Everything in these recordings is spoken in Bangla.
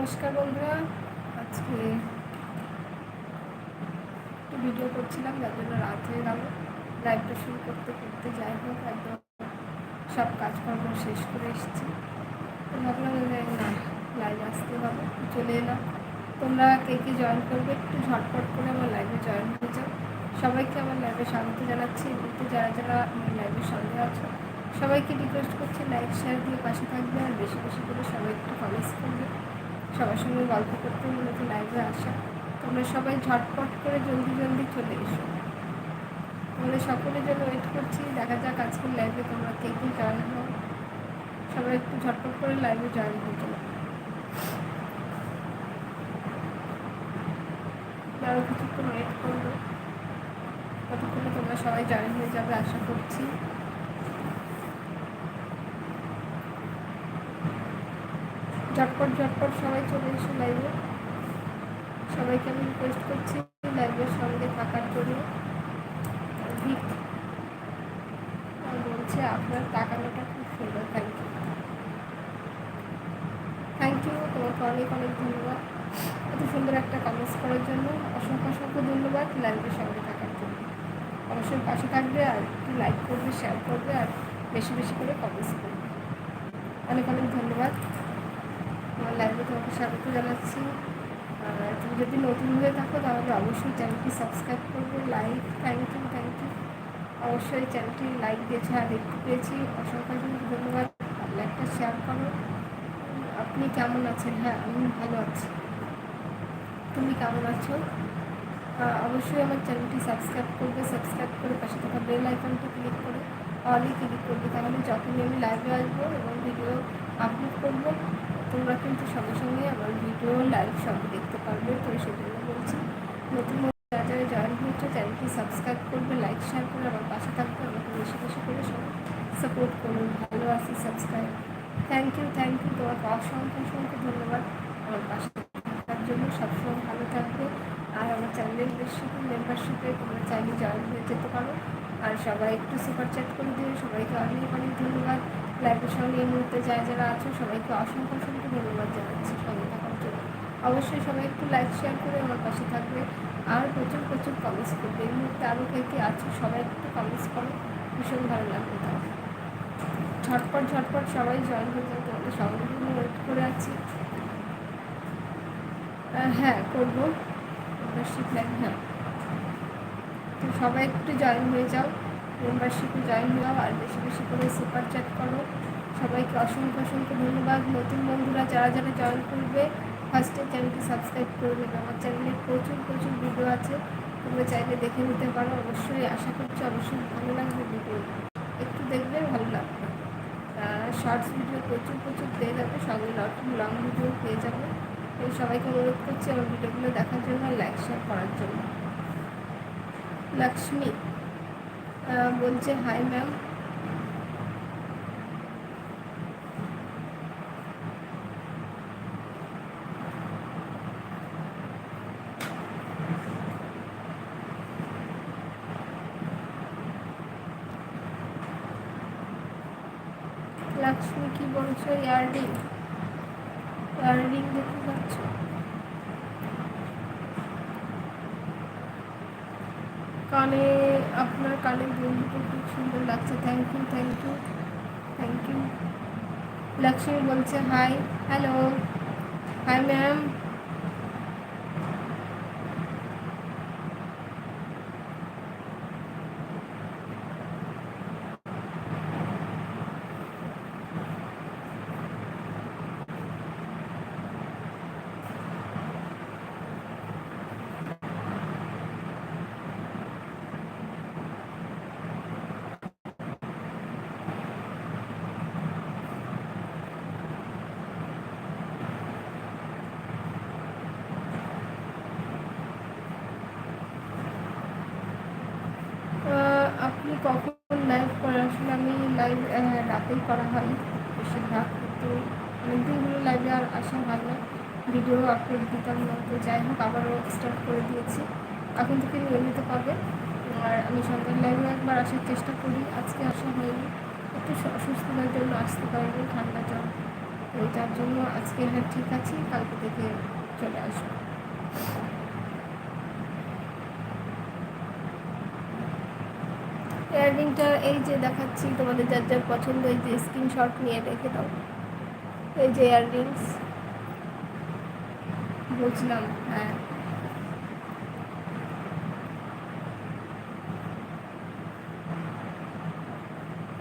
নমস্কার বন্ধুরা। আজকে একটু ভিডিও করছিলাম, যার জন্য রাত হয়ে গেল। লাইভটা শুরু করতে করতে যাই হোক, একদম সব কাজকর্ম শেষ করে এসেছি। তো ভাবলাম না লাইভ আসতে হবে চলে এলাম। তোমরা কে কে জয়েন করবে, একটু ঝটপট করে আমার লাইভে জয়েন হয়ে যাও। সবাইকে আমার লাইভে স্বাগত জানাচ্ছি। এমনিতে যারা যারা আমার লাইভের সঙ্গে আছো, সবাইকে রিকোয়েস্ট করছি লাইক শেয়ার দিয়ে পাশে থাকবে। আর বেশি বেশি করে সবাই একটু কমেন্টস করবে। সবার সঙ্গে গল্প করতে মূলত লাইভে আসা। তোমরা সবাই ঝটপট করে জলদি জলদি চলে এসো। তোমাদের সকলের জন্য ওয়েট করছি, দেখা যাক আজকের লাইভে তোমরা কে কে জয়েন হও। সবাই একটু ঝটপট করে লাইভে জয়েন যাও। আরও কিছুক্ষণ ওয়েট করব। ততক্ষণে তোমরা সবাই জয়েন হয়ে যাবে, আশা করছি। ঝটপট ঝটপট সবাই চলে এসে লাইভে সবাইকে আমি রিকোয়েস্ট করছি লাইভের সঙ্গে থাকার জন্য। বলছে আপনার তাকানোটা খুব সুন্দর থ্যাংক ইউ থ্যাংক ইউ তোমাকে অনেক অনেক ধন্যবাদ। এত সুন্দর একটা কমেন্টস করার জন্য অসংখ্য অসংখ্য ধন্যবাদ লাইভের সঙ্গে থাকার জন্য। অবশ্যই পাশে থাকবে আর একটু লাইক করবে শেয়ার করবে আর বেশি বেশি করে কমেন্টস করবে। অনেক অনেক ধন্যবাদ। আমার লাইভে তোমাকে স্বাগত জানাচ্ছি। আর তুমি যদি নতুন হয়ে থাকো, তাহলে অবশ্যই চ্যানেলটি সাবস্ক্রাইব করবে like thank you thank you অবশ্যই চ্যানেলটি লাইক দিয়েছে, আর দেখতে পেয়েছি। অসংখ্য অসংখ্য ধন্যবাদ। লাইকটা শেয়ার করো। আপনি কেমন আছেন? হ্যাঁ আমি ভালো আছি। তুমি কেমন আছো? অবশ্যই আমার চ্যানেলটি সাবস্ক্রাইব করবে। সাবস্ক্রাইব করে পাশে থাকা বেল আইকনটি ক্লিক করে অলি ক্লিক করবে। তাহলে যখনই আমি লাইভে আসব এবং ভিডিও আপলোড করব তোমরা কিন্তু সঙ্গে সঙ্গে আমার ভিডিও লাইভ সব দেখতে পারবে, তো সেজন্য বলছি, নতুন যারা যারা জয়েন হয়েছে, চ্যানেলটি সাবস্ক্রাইব করবে লাইক শেয়ার করে আমার পাশে থাকবে, আমাকে বেশি বেশি করে সব সাপোর্ট করুন, ভালো আছি subscribe thank you thank you তোমাকে অসংখ্য অসংখ্য ধন্যবাদ আমার পাশে থাকার জন্য, সবসময় ভালো থাকবে। আর আমার চ্যানেলের বেশি মেম্বারশিপে তোমরা চাইলে জয়েন হয়ে যেতে পারো। আর সবাই একটু সুপার চ্যাট করে দিও, সবাইকে অনেক অনেক ধন্যবাদ। লাইভের সঙ্গে এই মুহূর্তে যারা যারা আছো, সবাইকে অসংখ্য অসংখ্য ধন্যবাদ জানাচ্ছি। সঙ্গে থাকার জন্য। অবশ্যই সবাই একটু লাইক শেয়ার করে আমার পাশে থাকবে। আর প্রচুর প্রচুর কমেন্টস করবে। এই মুহূর্তে আরও কে কে আছো, সবাই একটু কমেন্টস করো। ভীষণ ভালো লাগবে তাও। ঝটপট ঝটপট সবাই জয়েন হয়ে যাবে তোমাদের সঙ্গে ওয়েট করে আছি। হ্যাঁ করব। মেম্বারশিপ লাইন হ্যাঁ। তো সবাই একটু জয়েন হয়ে যাও। মেম্বারশিপে জয়েন যাও আর বেশি বেশি করে সুপার চ্যাট করো। সবাইকে অসংখ্য অসংখ্য ধন্যবাদ। নতুন বন্ধুরা যারা যারা জয়েন করবে ফার্স্টে চ্যানেলটি সাবস্ক্রাইব করে দেবে আমার চ্যানেলে প্রচুর প্রচুর ভিডিও আছে। তোমরা চাইলে দেখে নিতে পারো। অবশ্যই আশা করছি অবশ্যই ভালো লাগবে ভিডিও একটু দেখবে ভালো লাগবে। শর্টস ভিডিও প্রচুর প্রচুর পেয়ে যাবে। সঙ্গে লং ভিডিও পেয়ে যাবে। এই সবাইকে অনুরোধ করছি আমার ভিডিওগুলো দেখার জন্য লাইক শেয়ার করার জন্য। লক্ষ্মী। বলছে হাই ম্যাম লক্ষ্মী কি বলছো? ইয়াররিং ইয়াররিং দেখতে পাচ্ছ? কানে আপনার কালের বন্ধুকে খুব সুন্দর লাগছে। Thank you thank you thank you Lakshmi বলছে হাই হ্যালো হাই ম্যাম আপনি কখন লাইভ করেন আসলে আমি লাইভ রাতেই করা হয় বেশিরভাগ। কিন্তু অনেকদিনগুলো লাইভে আর আসা হয় না। ভিডিও আপলোড দিতাম না তো যাই হোক, আবারও স্টার্ট করে দিয়েছি। এখন থেকে নিয়মিত পাবে। আর আমি সন্ধ্যার লাইভে একবার আসার চেষ্টা করি। আজকে আসা হয়নি। একটু অসুস্থতার জন্য আসতে পারিনি, ঠান্ডা জ্বর। তো যার জন্য আজকে হ্যাঁ ঠিক আছি, কালকে থেকে চলে আসব। ইয়াররিংটা এই যে দেখাচ্ছি, তোমাদের যার যার পছন্দ, এই যে স্ক্রিনশট নিয়ে রেখে দাও। এই যে ইয়াররিংস বুঝলাম হ্যাঁ।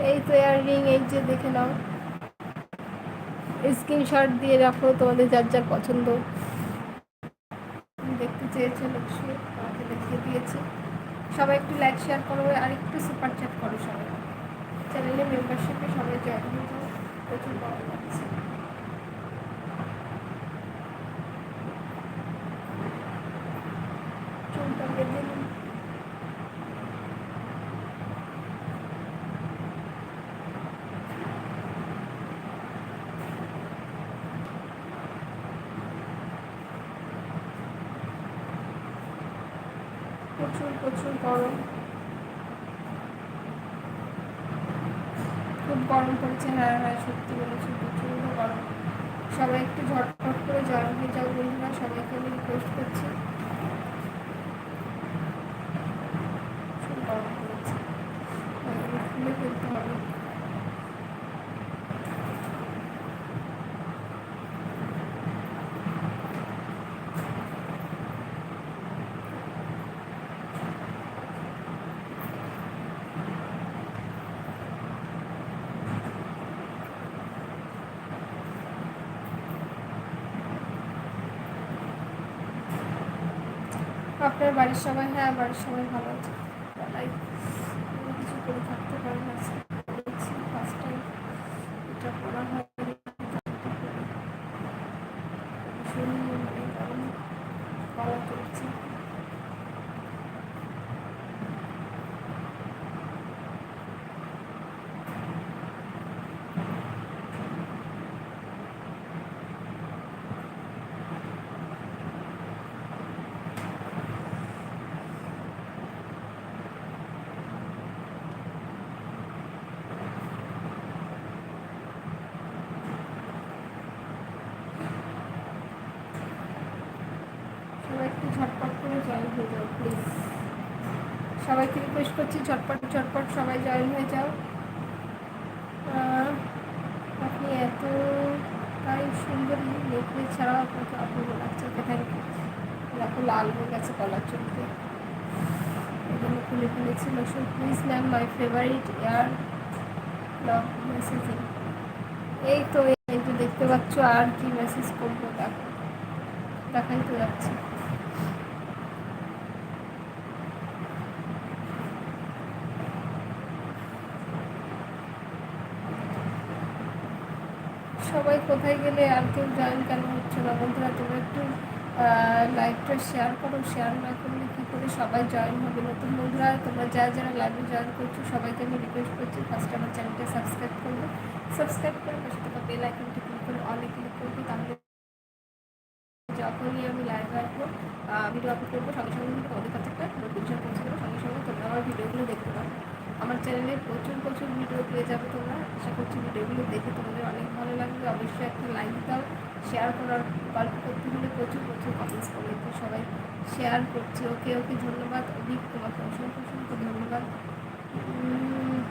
এই তো ইয়াররিং এই যে দেখে নাও। স্ক্রিনশট দিয়ে রাখো, তোমাদের যার যার পছন্দ। দেখতে চেয়েছে লক্ষ্মী আমাকে দেখিয়ে দিয়েছে। সবাই একটু লাইক শেয়ার করো আর একটু সুপার চ্যাট করো সবাই। চ্যানেলে মেম্বারশিপে সবাই জয়েন প্রচুর ভালো লাগছে চুলটা বেঁধে নিই প্রচুর প্রচুর গরম। খুব গরম পড়ছে হ্যাঁ হ্যাঁ সত্যি বলেছি, প্রচণ্ড গরম। সবাই একটু ঝটপট করে জল হয়ে যাও বন্ধুরা, সবাইকে আমি রিকোয়েস্ট করছি খুব গরম পড়েছে খুলে ফেলতে হবে আপনার বাড়ির সবাই হ্যাঁ বাড়ির সবাই ভালো আছে। কিছু করে থাকতে পারে আজকে করেছি ফার্স্ট টাইম এটা করা হয় ভীষণ মানে গরম করা চলছে সবাই একটু ঝটপট করে জয়েন হয়ে যাও প্লিজ সবাইকে রিকোয়েস্ট করছি, ঝটপট ঝটপট সবাই জয়েন হয়ে যাও। আপনি এত তাই সুন্দর নেকড়ে ছাড়াও আপনাকে অপূর্ব লাগছে। ওকে থ্যাংক ইউ দেখো লাল হয়ে গেছে কলার চলতে। জন্য খুলে ফেলেছিল so please ma'am my favourite air love messaging এই তো এই তো দেখতে পাচ্ছ, আর কি মেসেজ করব, দেখো। দেখাই তো যাচ্ছে। কোথায় গেলে আর কেউ জয়েন কেন হচ্ছে না? বন্ধুরা, তোমরা একটু লাইভটা শেয়ার করো। শেয়ার না করলে কী করে সবাই জয়েন হবে? নতুন বন্ধুরা, তোমরা যারা যারা লাইভে জয়েন করছ, সবাইকে আমি রিকোয়েস্ট করছি ফার্স্ট আমার চ্যানেলটা সাবস্ক্রাইব করবে। সাবস্ক্রাইব করে পাশে থাকা বেল আইকনটি ক্লিক করে অলে ক্লিক করবে, তাহলে যখনই আমি লাইভে আসব ভিডিও আপলোড করব, সঙ্গে সঙ্গে তোমাদের কাছে একটা নোটিফিকেশন পৌঁছে দেবো। সঙ্গে সঙ্গে তোমরা আমার ভিডিওগুলো দেখতে পাবে। আমার চ্যানেলে প্রচুর প্রচুর ভিডিও পেয়ে যাবে তোমরা। আশা করছি ভিডিওগুলো দেখে তোমাদের অনেক ভালো লাগবে। অবশ্যই একটা লাইক দাও শেয়ার করার, গল্প করতে হলে প্রচুর প্রচুর কমেন্টস করবে। তো সবাই শেয়ার করছি। ওকে ওকে ধন্যবাদ। অভিক, তোমাকে অসংখ্য অসংখ্য ধন্যবাদ।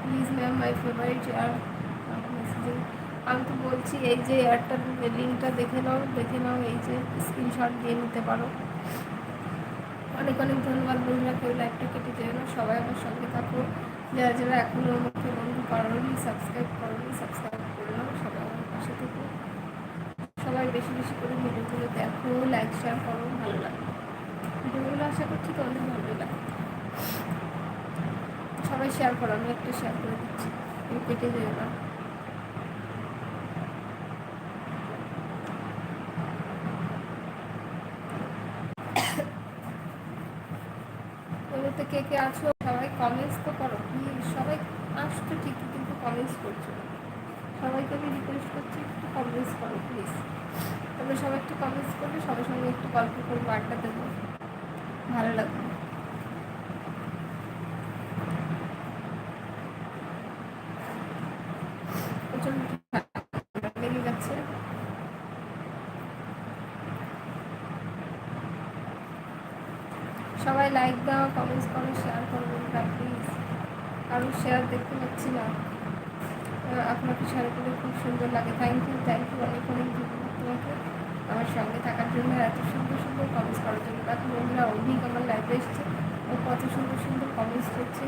Please ma'am my favourite messaging আমি তো বলছি, এই যে এয়ারটার লিঙ্কটা দেখে নাও দেখে নাও, এই যে স্ক্রিনশট দিয়ে নিতে পারো। অনেক অনেক ধন্যবাদ বন্ধুরা, কেউ লাইভটা কেটে যেও না। সবাই আমার সঙ্গে থাকো। যারা যারা এখনও আমাকে বন্ধু করোনি সাবস্ক্রাইব করোনি সাবস্ক্রাইব করলাম সবাই আমার পাশে থেকে। সবাই বেশি বেশি করে ভিডিওগুলো দেখো লাইক শেয়ার করো, ভালো লাগে ভিডিওগুলো আশা করছি তো অনেক ভালো লাগে সবাই শেয়ার করো, আমি একটা শেয়ার করে দিচ্ছি। কেটে যেও না এগুলোতে কে কে আছো সবাই কমেন্টস তো করো প্লিজ সবাই আসছো ঠিকই কিন্তু কমেন্টস করছ। সবাইকে আমি রিকোয়েস্ট করছি, একটু কমেন্টস করো প্লিজ তোমরা সবাই একটু কমেন্টস করবে, সবার সঙ্গে একটু গল্প করব, আড্ডা দেবো। ভালো লাগবে প্রচণ্ড ঠান্ডা লেগে গেছে সবাই লাইক দাও কমেন্টস করো শেয়ার করো বন্ধুরা প্লিজ কারণ শেয়ার দেখতে পাচ্ছি না। আপনাকে শেয়ার খুব সুন্দর লাগে। থ্যাংক ইউ থ্যাংক ইউ অনেক অনেক ধন্যবাদ তোমাকে আমার সঙ্গে থাকার জন্য এত সুন্দর সুন্দর কমেন্টস করার জন্য। দেখো বন্ধুরা অভিক আমার লাইফে এসছে ও কত সুন্দর সুন্দর কমেন্টস করছে।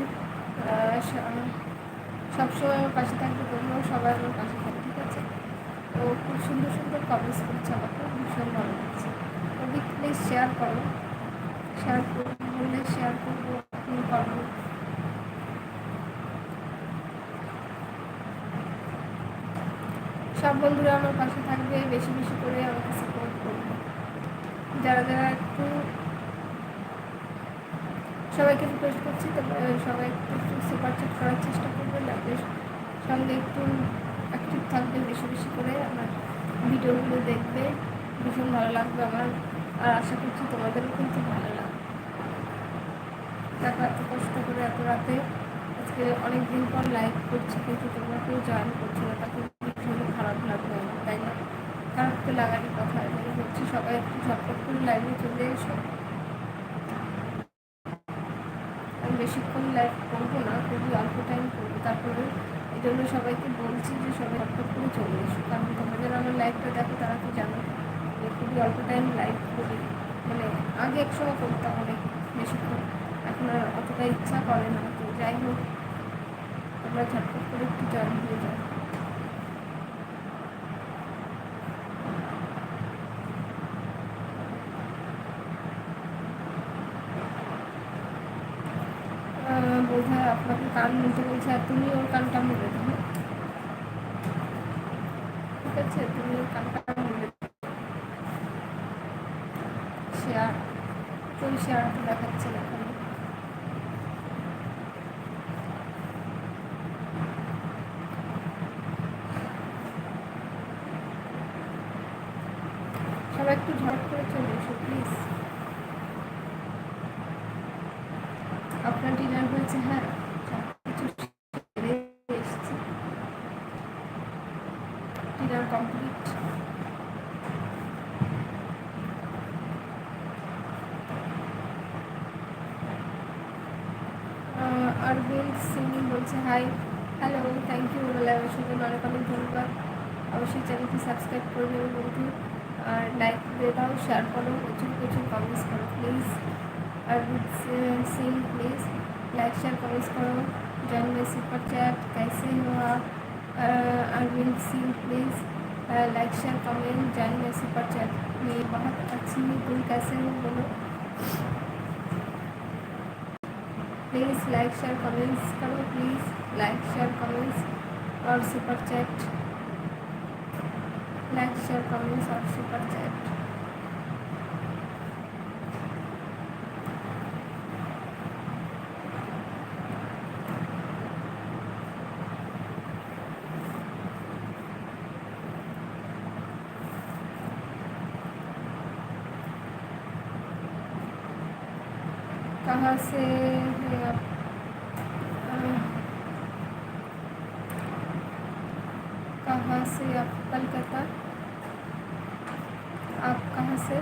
সবসময় আমার পাশে থাকবে তোমরাও সবাই আমার পাশে থাকবে, ঠিক আছে? ও খুব সুন্দর সুন্দর কমেন্টস করছে আমাকে, ভীষণ ভালো লাগছে। অভিক প্লিজ শেয়ার করো। শেয়ার করব বললে শেয়ার করব, আপনি করব সব বন্ধুরা আমার পাশে থাকবে, বেশি বেশি করে আমাকে সাপোর্ট করবে। যারা যারা একটু সবাইকে রিকোয়েস্ট করছি সবাই একটু সুপার চেক করার চেষ্টা করবে লাইভের সঙ্গে একটু অ্যাক্টিভ থাকবে, বেশি বেশি করে আমার ভিডিওগুলো দেখবে। ভীষণ ভালো লাগবে আমার, আর আশা করছি তোমাদেরও কিন্তু ভালো লাগবে। দেখো, এত কষ্ট করে এত রাতে আজকে অনেক দিন পর লাইভ করছি, কিন্তু তোমরা কেউ জয়েন করছ না তাকে ভীষণ খারাপ লাগবে আমার তাই না তো লাগারই কথা মানে হচ্ছে সবাই একটু ঝটপট করে লাইভে চলে এসো। আমি বেশিক্ষণ লাইভ করব না, খুবই অল্প টাইম করব। তারপরে এই জন্য সবাইকে বলছি যে সবাই ঝটপট করে চলে এসো। কারণ তোমরা যারা আমার লাইভটা দেখো, তারা তো জানো যে খুবই অল্প টাইম লাইভ করি। মানে আগে এক করতাম অনেক বেশিক্ষণ, এখন আর অতটা ইচ্ছা করে না। তো যাই হোক, তোমরা ঝটপট করে একটু জয়েন হয়ে যাও বোধ হয় আপনাকে কান নিতে বলছে, আর তুমি ওর কানটা মুড়ে দেবে ঠিক আছে, তুমি ওর কানটা মুড়ে শেয়ার সে আর দেখাচ্ছে না। হাই হ্যালো থ্যাংক ইউ লাইভের জন্য অনেক অনেক ধন্যবাদ অবশ্যই চ্যানেলটি সাবস্ক্রাইব করবে বন্ধু আর লাইক দিয়ে দাও শেয়ার করো প্রচুর প্রচুর কমেন্টস করো please Arvind Singh please like share comments करो जॉइन में सुपर चैट कैसे हो आप Arvind Singh please like share comment join में सुपर चैट मैं बहुत अच्छी हूँ तुम कैसे हो बोलो प्लीज़ लाइक शेयर कमेंट्स करो प्लीज़ लाइक शेयर कमेंट्स और super chat like share comments और सुपर चैट कहाँ से से आप कलकत्ता आप कहाँ से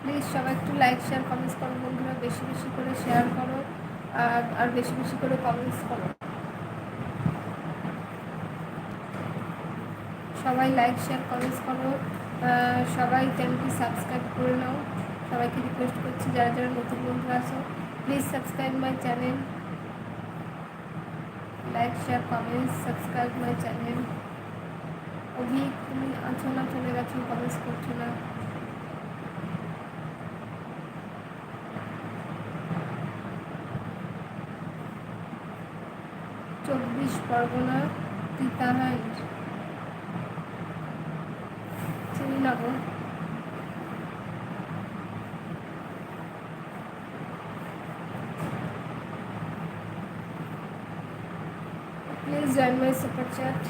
প্লিজ সবাই একটু লাইক শেয়ার কমেন্টস করো বন্ধুরা বেশি বেশি করে শেয়ার করো আর আর বেশি বেশি করে কমেন্টস করো সবাই লাইক শেয়ার কমেন্টস করো সবাই চ্যানেলটি সাবস্ক্রাইব করে নাও সবাইকে রিকোয়েস্ট করছি যারা যারা নতুন বন্ধু আছো please subscribe my channel like share comments subscribe my channel Abhik তুমি আছো না চলে গেছো কমেন্টস করছ না চব্বিশ পরগনা তিতাহাইট बचत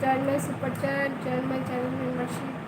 journal super chat journal channel membership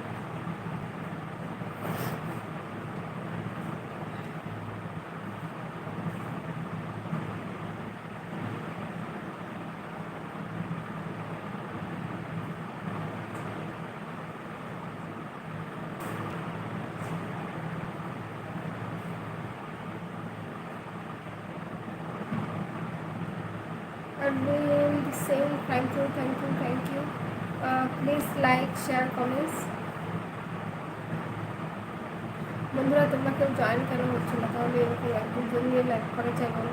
করা যায় বলো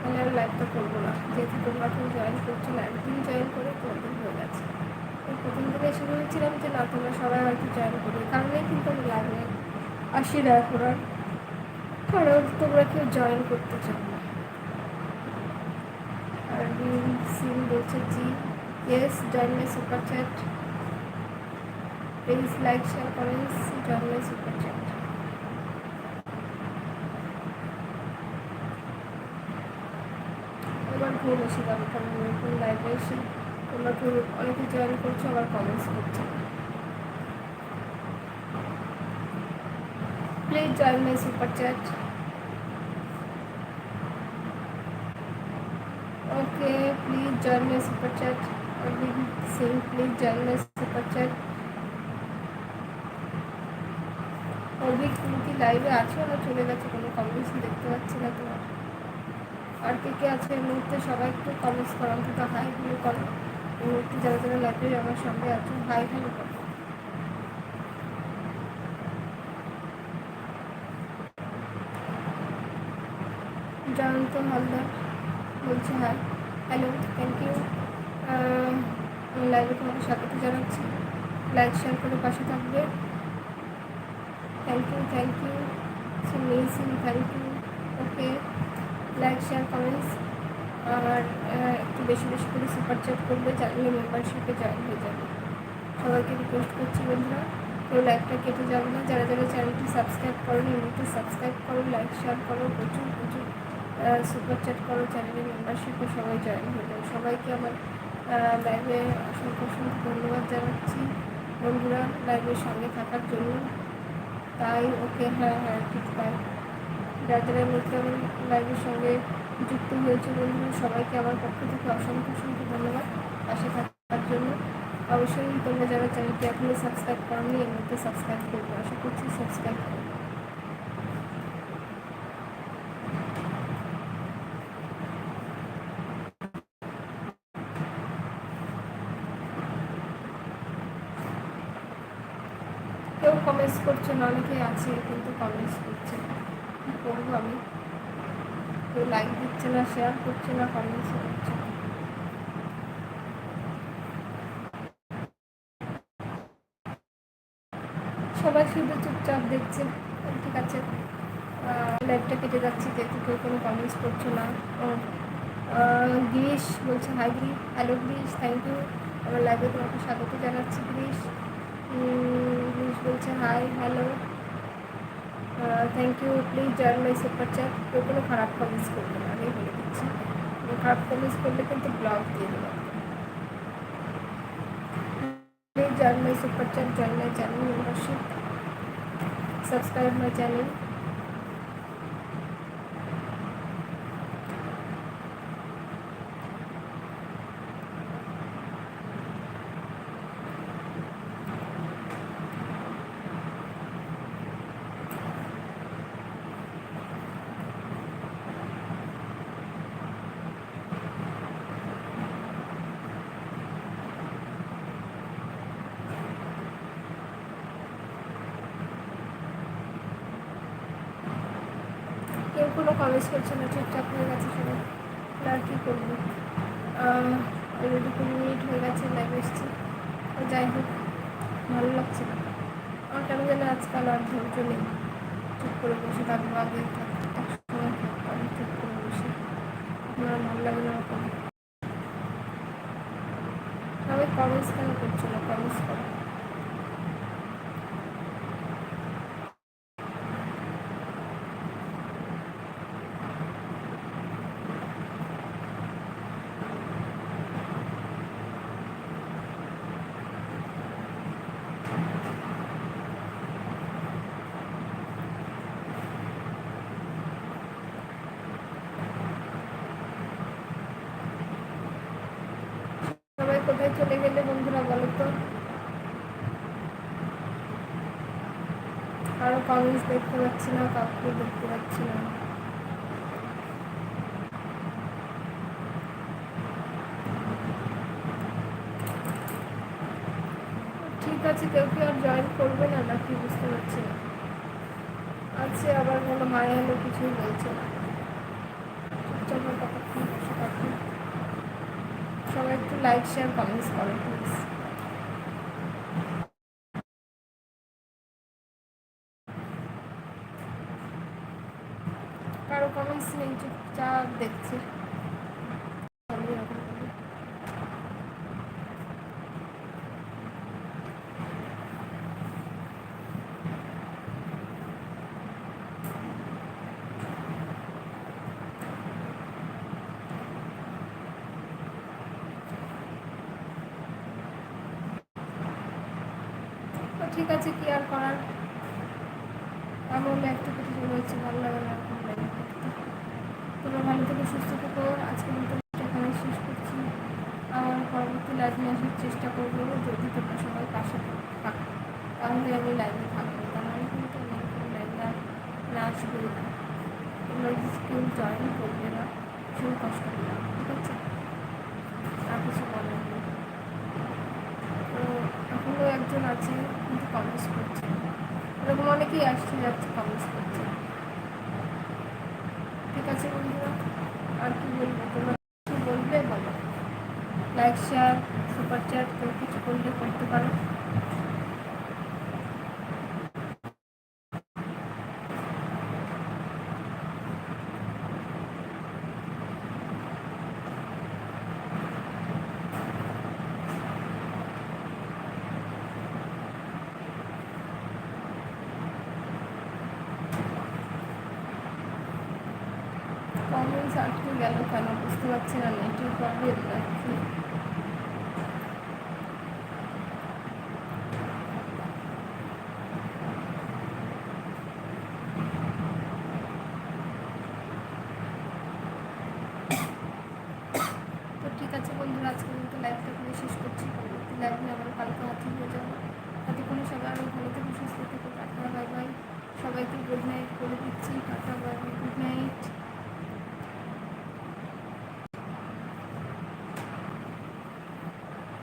তাহলে আর লাইভটা করব না। যেহেতু তোমরা কেউ জয়েন করছ না, একদিন জয়েন করে তোমাদের হয়ে গেছে। প্রথম থেকে এসে বলেছিলাম যে না, তোমরা সবাই হয়তো জয়েন করবে। কারণেই কিন্তু আমি লাইভে আসি না এখন আর। কারণ তোমরা কেউ জয়েন করতে চাও না। আর সিন বলছে জি yes join my super chat please like share comments join my super chat ঘুম এসে যাবে কারণ এরকম লাইভে এসে তোমরা কেউ অনেকে জয়েন করছ, আবার কমেন্টস করছ। Please join my super chat join my super chat. I'll be saying, please join my super chat. তুমি কি লাইভে আছো না চলে গেছে? কোনো কমেন্টস দেখতে পাচ্ছি না তোমার। আর কে কে আছে এই মুহূর্তে সবাই একটু কমেন্টস করো, অন্তত হাই হ্যালো করো। এই মুহূর্তে যারা যারা লাইভে আমার সঙ্গে আছে হাই হ্যালো করো। জয়ন্ত হালদার বলছি হ্যাঁ হ্যালো থ্যাংক ইউ লাইভে তোমাকে স্বাগত জানাচ্ছি। লাইক শেয়ার করে পাশে থাকবে। Thank you thank you so much thank you okay like share comments আর একটু বেশি বেশি করে সুপার চ্যাট করবে চ্যানেলে মেম্বারশিপে জয়েন হয়ে যাবে। সবাইকে রিকোয়েস্ট করছি বন্ধুরা, কেউ লাইকটা কেটে যাবে না। যারা যারা চ্যানেলটি সাবস্ক্রাইব করো নিয়মিত সাবস্ক্রাইব করো লাইক শেয়ার করো, প্রচুর প্রচুর সুপার চ্যাট করো চ্যানেলের মেম্বারশিপে সবাই জয়েন হয়ে যাবে। সবাইকে আমার লাইভে অসংখ্য অসংখ্য ধন্যবাদ জানাচ্ছি। বন্ধুরা লাইভের সঙ্গে থাকার জন্য। তাই ওকে হ্যাঁ হ্যাঁ ঠিক তাই। যারা মিত্র লাইভের সঙ্গে যুক্ত হয়েছে বন্ধুরা সবাইকে আমার পক্ষ থেকে অসংখ্য অসংখ্য ধন্যবাদ। পাশে থাকার জন্য অবশ্যই তোমরা যারা চ্যানেলটি এখনও সাবস্ক্রাইব করোনি, এর মধ্যে সাবস্ক্রাইব করবে। আশা করছি সাবস্ক্রাইব করবে কেউ কমেন্টস করছে না অনেকে আছে কিন্তু কমেন্টস করছে কী করব আমি। কেউ লাইক দিচ্ছে না শেয়ার করছে না কমেন্টস করছে না। সবাই শুধু চুপচাপ দেখছে, ঠিক আছে। লাইভটা কেটে যাচ্ছি, যেহেতু কেউ কোনো কমেন্টস করছ না। গিরিশ বলছে হাই গ্রি হ্যালো গিরিশ থ্যাংক ইউ আমার লাইভে তোমাকে স্বাগত জানাচ্ছি গিরিশ। গিরিশ বলছে hi hello thank you please join my super chat কেউ কোনো খারাপ কমেন্টস করবে না, আমি বলে দিচ্ছি। খারাপ কমেন্টস করলে কিন্তু ব্লগ দিয়ে দেবো। Please join my super chat, join my channel membership, subscribe my channel কোনো কলেজ করছে না, ঠিকঠাক হয়ে গেছে সবাই। আর কী করব? অলরেডি কুড়ি মিনিট হয়ে গেছে লাইভ এসছি। তো যাই হোক, ভালো লাগছে না। আমার কেন যেন আজকাল আর ধৈর্য নেই। চুপ করে বসে থাকব আগে। একসময় কোথায় চলে গেলে বন্ধুরা বলো তো? আরও কমেন্টস দেখতে পাচ্ছি না, কাউকে দেখতে পাচ্ছি না। ঠিক আছে কেউ কি আর জয়েন করবে না নাকি বুঝতে পারছি না। আছে আবার কোনো মায়া হলো কিছুই বলছে না। লাইক শেয়ার কমেন্টস করো প্লিজ কারও কমেন্টস নেই চুপচাপ দেখছি আমি এরকম করি। তো ঠিক আছে কি আর করার এমন একটা কিছু রয়েছে ভালো লাগে না এরকম লাগে তোমরা ভালো থেকে সুস্থ থেকো আজকে মতো এখানে শেষ করছি আমার পরবর্তী লাইভ নিয়ে আসার চেষ্টা করব যদি তোমরা সবাই পাশে থাকো তাহলে আমি লাইভে থাকব তাহলে কিন্তু আমি কোনো লাইভে না আসবোই না। তোমরা কেউ জয়েন করবে না, ভীষণ কষ্ট হবে। ঠিক আছে? আর কিছু বলার নেই। তো এখনও একজন আছে, কিন্তু কমেন্টস করছে এরকম অনেকেই আসছে যাচ্ছে কমেন্টস করছে। ঠিক আছে বন্ধুরা? আর কি বলব? তোমরা কিছু বলবে বলো। লাইক শেয়ার সুপার চ্যাট কিছু করলে করতে পারো কমেন্টস আটকে গেল কেন? বুঝতে পারছি না নেটের প্রবলেম নাকি?